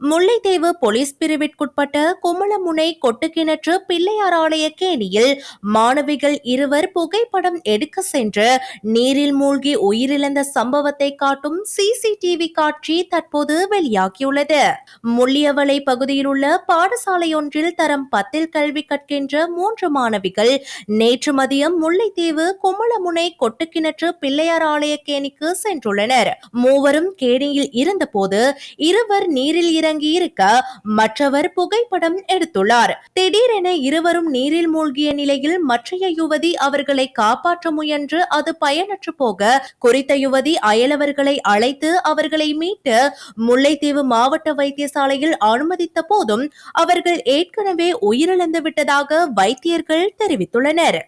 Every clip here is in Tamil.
முல்லைத்தீவு போலீஸ் பிரிவிற்குட்பட்ட குமளமுனை கொட்டுக்கிணற்று பிள்ளையார் ஆலய கேணியில் மாணவிகள் இருவர் புகைப்படம் எடுக்க சென்று நீரில் மூழ்கி உயிரிழந்த சம்பவத்தை காட்டும் சிசிடிவி காட்சி தற்போது வெளியாகியுள்ளது. முள்ளியவளை பகுதியில் உள்ள பாடசாலையொன்றில் தரம் பத்தில் கல்வி கற்கின்ற மூன்று மாணவிகள் நேற்று மதியம் முல்லைத்தீவு குமளமுனை கொட்டுக்கிணற்று பிள்ளையார் ஆலய கேணிக்கு சென்றுள்ளனர். மூவரும் கேணியில் இருந்தபோது இருவர் நீரில் இறங்கி இருக்க மற்றவர் புகைப்படம் எடுத்துள்ளார். திடீரென இருவரும் நீரில் மூழ்கிய நிலையில் மற்றைய யுவதி அவர்களை காப்பாற்ற முயன்று அது பயனற்று போக குறித்த யுவதி அயலவர்களை அழைத்து அவர்களை மீட்டு முல்லைத்தீவு மாவட்ட வைத்தியசாலையில் அனுமதித்த போதும் அவர்கள் ஏற்கனவே உயிரிழந்து விட்டதாக வைத்தியர்கள் தெரிவித்துள்ளனர்.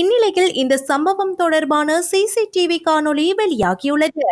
இந்நிலையில் இந்த சம்பவம் தொடர்பான சிசிடிவி காணொளி வெளியாகியுள்ளது.